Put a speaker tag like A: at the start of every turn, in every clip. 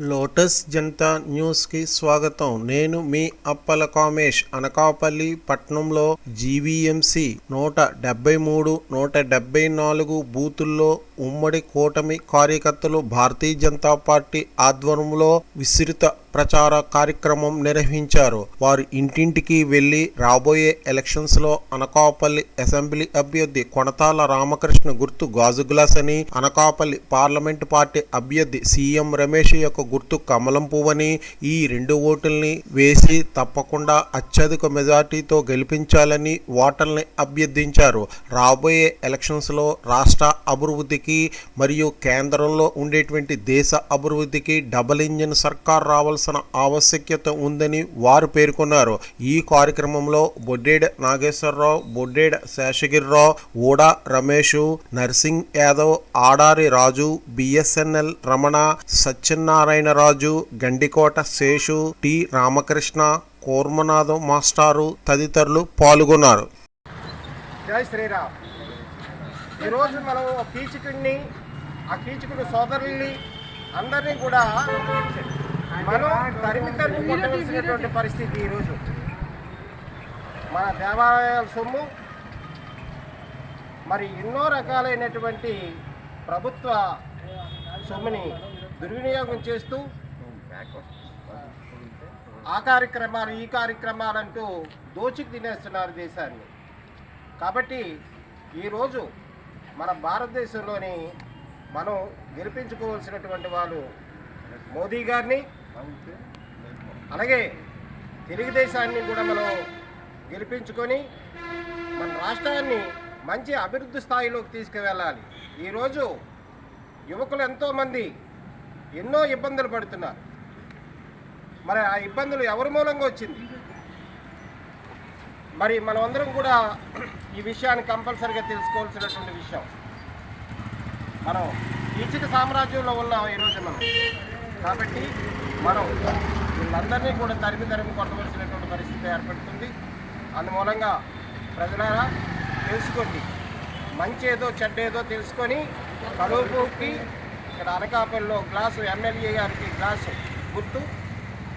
A: Lotus Janata న్యూస్కి స్వాగతం. నేను మీ అప్పల కామేష్. అనకాపల్లి పట్నంలో జీవీఎంసీ నూట డెబ్బై మూడు నూట డెబ్బై నాలుగు బూతుల్లో ఉమ్మడి కూటమి కార్యకర్తలు భారతీయ జనతా పార్టీ ఆధ్వర్యంలో విస్తృత ప్రచార కార్యక్రమం నిర్వహించారు. వారు ఇంటింటికి వెళ్ళి రాబోయే ఎలక్షన్స్లో అనకాపల్లి అసెంబ్లీ అభ్యర్థి కొనతాల రామకృష్ణ గుర్తు గాజు గ్లాస్ అని అనకాపల్లి పార్లమెంటు పార్టీ అభ్యర్థి సీఎం రమేష్ యొక్క గుర్తు కమలం పువ్వని ఈ రెండు ఓటుల్ని వేసి తప్పకుండా అత్యధిక మెజార్టీతో గెలిపించాలని ఓటర్ని అభ్యర్థించారు. రాబోయే ఎలక్షన్స్లో రాష్ట్ర అభివృద్ధికి మరియు కేంద్రంలో ఉండేటువంటి దేశ అభివృద్ధికి డబుల్ ఇంజిన్ సర్కార్ చేయాల్సిన ఆవశ్యకత ఉందని వారు పేర్కొన్నారు. ఈ కార్యక్రమంలో బొడ్డేడ నాగేశ్వరరావు బొడ్డేడ శేషగిరిరావు ఊడా రమేష్ నర్సింగ్ యాదవ్ ఆడారి రాజు బిఎస్ఎన్ఎల్ రమణ సత్యనారాయణరాజు గండికోట శేషు టి రామకృష్ణ కూర్మనాథం మాస్టారు తదితరులు పాల్గొన్నారు.
B: జై శ్రీరామ్. ఈరోజు మనం కీచకుడిని ఆ కీచకుడు సోదరుల్ని అందరినీ కూడా మనం తరిమి తరిమి కొట్టవలసినటువంటి పరిస్థితి ఈరోజు. మన దేవాలయాల సొమ్ము మరి ఎన్నో రకాలైనటువంటి ప్రభుత్వ సొమ్ముని దుర్వినియోగం చేస్తూ ఆ కార్యక్రమాలు ఈ కార్యక్రమాలంటూ దోచికి తినేస్తున్నారు దేశాన్ని. కాబట్టి ఈరోజు మన భారతదేశంలోని మనం గెలిపించుకోవాల్సినటువంటి వాళ్ళు మోదీ గారిని అలాగే తెలుగుదేశాన్ని కూడా మనం గెలిపించుకొని మన రాష్ట్రాన్ని మంచి అభివృద్ధి స్థాయిలోకి తీసుకువెళ్ళాలి. ఈరోజు యువకులు ఎంతోమంది ఎన్నో ఇబ్బందులు పడుతున్నారు. మరి ఆ ఇబ్బందులు ఎవరి మూలంగా వచ్చింది? మరి మనమందరం కూడా ఈ విషయాన్ని కంపల్సరిగా తెలుసుకోవాల్సినటువంటి విషయం. మనం ఈచిక సామ్రాజ్యంలో ఉన్నాం ఈరోజు మనం. కాబట్టి మనం వీళ్ళందరినీ కూడా తరిమి తరిమి కొట్టవలసినటువంటి పరిస్థితి ఏర్పడుతుంది. అందుమూలంగా ప్రజలారా తెలుసుకోండి. మంచి ఏదో చెడ్డ ఏదో తెలుసుకొని కలుపుకి ఇక్కడ అనకాపల్లిలో గ్లాసు ఎమ్మెల్యే గారికి గ్లాసు గుర్తు.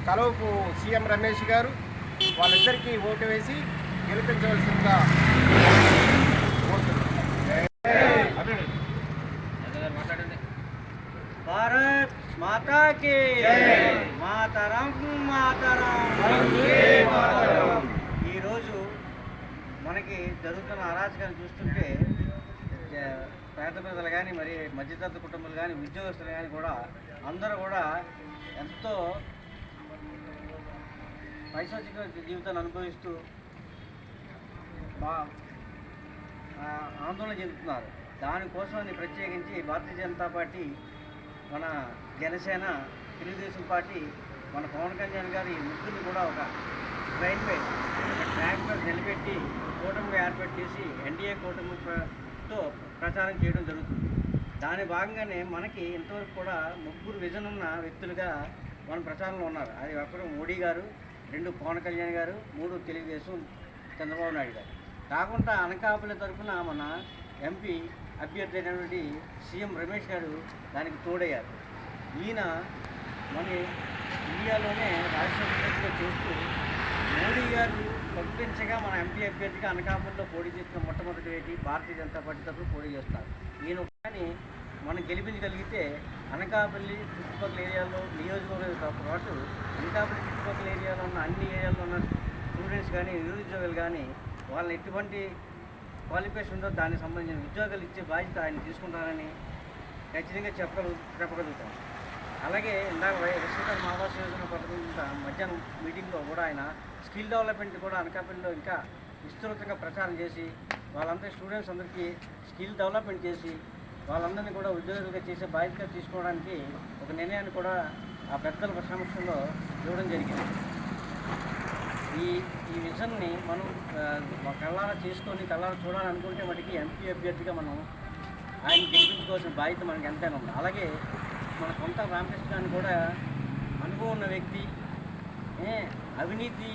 B: కలుపు సీఎం రమేష్ గారు వాళ్ళిద్దరికీ ఓటు వేసి గెలిపించవలసిందిగా కోరుతున్నాను.
C: మాతాకి మాతరం మాతరం. ఈరోజు మనకి జరుగుతున్న అరాచకాన్ని చూస్తుంటే పేద ప్రజలు కానీ మరి మధ్యతరగతి కుటుంబాలు కానీ ఉద్యోగస్తులు కానీ కూడా అందరూ కూడా ఎంతో పైశాచిక జీవితాన్ని అనుభవిస్తూ ఆందోళన చెందుతున్నారు. దానికోసం ప్రత్యేకించి భారతీయ జనతా పార్టీ మన జనసేన తెలుగుదేశం పార్టీ మన పవన్ కళ్యాణ్ గారి ముగ్గురిని కూడా ఒక రైల్వే ఒక ట్రాక్ మీద నిలబెట్టి కూటమి ఏర్పాటు చేసి ఎన్డీఏ కూటమితో ప్రచారం చేయడం జరుగుతుంది. దాని భాగంగానే మనకి ఇంతవరకు కూడా ముగ్గురు విజన్ ఉన్న వ్యక్తులుగా మన ప్రచారంలో ఉన్నారు. అది ఒకరు మోడీ గారు రెండు పవన్ కళ్యాణ్ గారు మూడు తెలుగుదేశం చంద్రబాబు నాయుడు గారు. కాకుండా అనకాపల్లి తరఫున మన ఎంపీ అభ్యర్థి అయినటువంటి సీఎం రమేష్ గారు దానికి తోడయ్యారు. ఈయన మన ఇండియాలోనే రాష్ట్రపతిగా చేస్తూ మోడీ గారు పంపించగా మన ఎంపీ అభ్యర్థిగా అనకాపల్లిలో పోటీ చేసిన మొట్టమొదటి వ్యక్తి భారతీయ జనతా పార్టీ తరఫున పోటీ చేస్తారు. ఈయన కానీ మనం గెలిపించగలిగితే అనకాపల్లి చుట్టుపక్కల ఏరియాలో నియోజకవర్గంతో పాటు అనకాపల్లి చుట్టుపక్కల ఏరియాలో ఉన్న అన్ని ఏరియాలో ఉన్న స్టూడెంట్స్ కానీ నిరుద్యోగులు కానీ వాళ్ళని ఎటువంటి క్వాలిఫికేషన్ ఉందో దానికి సంబంధించిన ఉద్యోగాలు ఇచ్చే బాధ్యత ఆయన తీసుకుంటారని ఖచ్చితంగా చెప్పగలు చెప్పగలుగుతాం. అలాగే ఇందాక వై- విశ్వకర్మ ఆవాస్ యోజన పథకం మధ్యాహ్నం మీటింగ్లో కూడా ఆయన స్కిల్ డెవలప్మెంట్ కూడా అనకాపల్లిలో ఇంకా విస్తృతంగా ప్రచారం చేసి వాళ్ళందరి స్టూడెంట్స్ అందరికీ స్కిల్ డెవలప్మెంట్ చేసి వాళ్ళందరినీ కూడా ఉద్యోగులుగా చేసే బాధ్యత తీసుకోవడానికి ఒక నిర్ణయాన్ని కూడా ఆ పెద్దల సమక్షంలో ఇవ్వడం జరిగింది. ఈ ఈ విజన్ని మనం ఆ, కళ్ళారా చేసుకొని కళ్ళారా చూడాలనుకుంటే వాటికి ఎంపీ అభ్యర్థిగా మనం ఆయన గెలిపించుకోవాల్సిన బాధ్యత మనకి ఎంతైనా ఉంది. అలాగే మన సొంత గారిని కూడా అనుభవం ఉన్న వ్యక్తి అవినీతి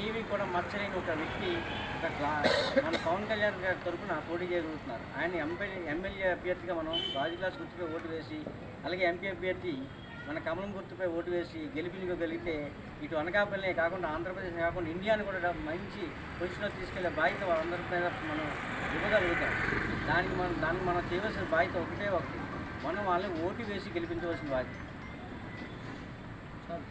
C: ఏవి కూడా మర్చలేని ఒక వ్యక్తి ఒక మన పవన్ కళ్యాణ్ గారి తరఫున పోటీ చేయగలుగుతున్నారు ఆయన ఎమ్మెల్యే ఎమ్మెల్యే అభ్యర్థిగా మనం రాజు గ్లాస్ గుర్తుగా ఓటు వేసి అలాగే ఎంపీ అభ్యర్థి మన కమలం గుర్తుపై ఓటు వేసి గెలిపించుకోగలిగితే ఇటు అనకాపల్లినే కాకుండా ఆంధ్రప్రదేశ్ కాకుండా ఇండియాని కూడా మంచి పొజిషన్లో తీసుకెళ్ళే బాధ్యత వాళ్ళందరి మీద మనం ఇవ్వగలుగుతాం. దానికి మనం దానికి మనం చేయవలసిన బాధ్యత ఒకటే ఒకటి. మనం వాళ్ళని ఓటు వేసి గెలిపించవలసిన బాధ్యత. భారత్